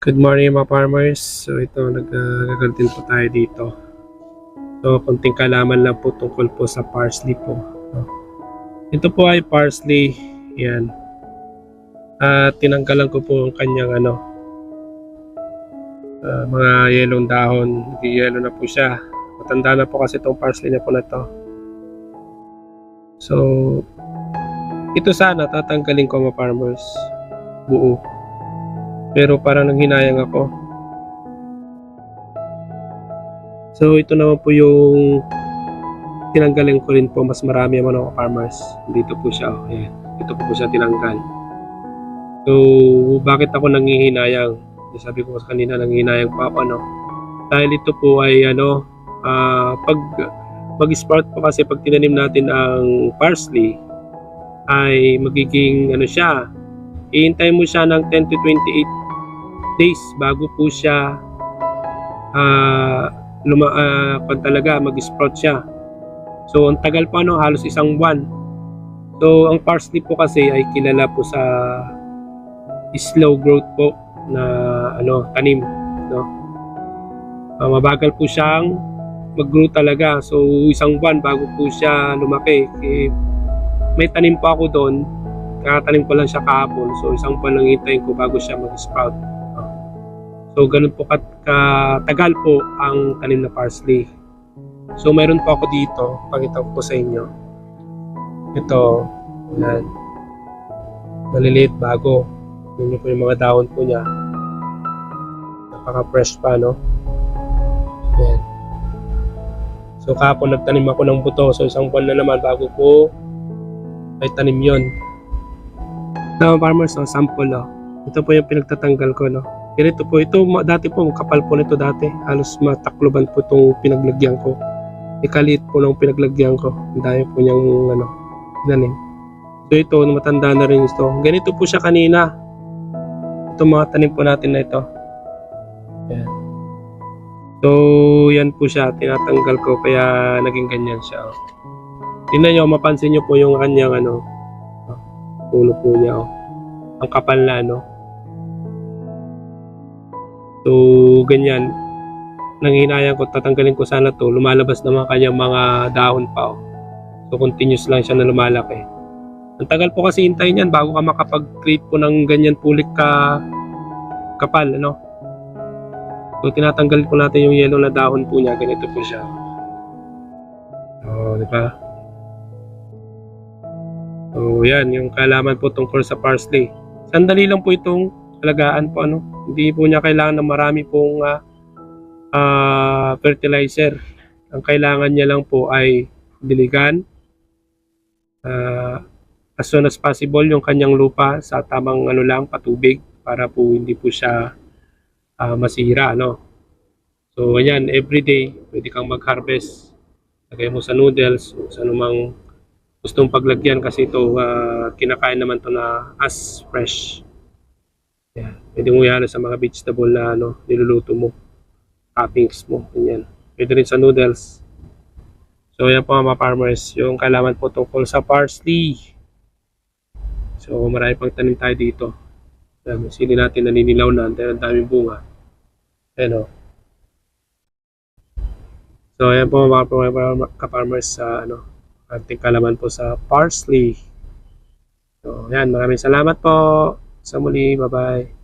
Good morning mga farmers. So ito, nag-garden po tayo dito. So konting kalaman lang po tungkol po sa parsley po. Ito po ay parsley. Yan. At tinanggalan ko po ang kanyang ano, ah, mga yellow dahon. Nag-yellow na po siya. Matanda na po kasi itong parsley na po na to. So, ito sana tatanggalin ko mga farmers. Buo. Pero parang nanghinayang ako. So ito naman po yung tinanggalin ko rin po mas marami naman ako farmers. Dito po siya. Oh. Ayan. Dito po po siya tinanggal. So bakit ako nanghihinayang? Sabi ko kanina nanghihinayang pa ako no. Dahil ito po ay ano ah, pag mag-sprout po kasi pag tinanim natin ang parsley ay magiging ano siya Ihintay mo siya ng 10 to 28 days bago po siya ah luma ah, kung talaga mag-sprout siya. So ang tagal pa no, halos isang buwan. So ang parsley po kasi ay kilala po sa slow growth po na ano tanim no. Ah, mabagal po siyang mag-grow talaga. So isang buwan bago po siya lumaki. Eh, may tanim pa ako doon Kakatanim ko lang siya kahapon. So, isang buwan lang hintayin ko bago siya mag-sprout. So, ganun po kat katagal po ang tanim na parsley. So, meron po ako dito. Pakita ko po sa inyo. Ito. Yan. Maliliit bago. Yun po yung mga dahon po niya. Napaka-fresh pa, no? Yan. So, kahapon nagtanim ako ng buto. So, isang buwan na naman bago ko ay tanim yon na farmers, no, sample, no. Ito po yung pinagtatanggal ko, no. Ganito po, ito dati po, kapal po nito dati. Halos matakloban po itong pinaglagyan ko. Ikaliit po ng pinaglagyan ko. Ang po niyang, ano, danim. So ito, matanda na rin ito. Ganito po siya kanina. Ito mga tanim po natin na ito. Yan. So, yan po siya. Tinatanggal ko, kaya naging ganyan siya. oh. Tingnan nyo, mapansin nyo po yung kanyang, ano, puno po niya oh. ang kapal na ano so ganyan nanghinayang ko tatanggalin ko sana to lumalabas naman kanyang mga dahon pa oh. so continuous lang siya na lumalaki ang tagal po kasi hintayin yan bago ka makapag-create po ng ganyan pulik ka kapal ano so tinatanggal po natin yung yellow na dahon po niya ganito po siya oh di ba So, yan, yung kalaman po tungkol sa parsley. Sandali lang po itong alagaan po, ano. Hindi po niya kailangan ng marami pong ah, ah, fertilizer. Ang kailangan niya lang po ay diligan. ah, as soon as possible yung kanyang lupa sa tamang ano lang, patubig para po hindi po siya ah, masira, ano. So, ayan, everyday, pwede kang mag-harvest. Lagay mo sa noodles, sa anumang gustong paglagyan kasi ito ah, kinakain naman to na as fresh. Yan. Pwede mo yan sa mga vegetable na ano, niluluto mo. Toppings mo. Ganyan. Pwede rin sa noodles. So yan po mga farmers. Yung kailangan po tungkol sa parsley. So marami pang tanim tayo dito. Sili natin naninilaw na. Dahil ang daming bunga. Ayan o. So yan po mga ka-farmers sa ano, ating kalaman po sa parsley. So, yan. Maraming salamat po. Sa muli. Bye-bye.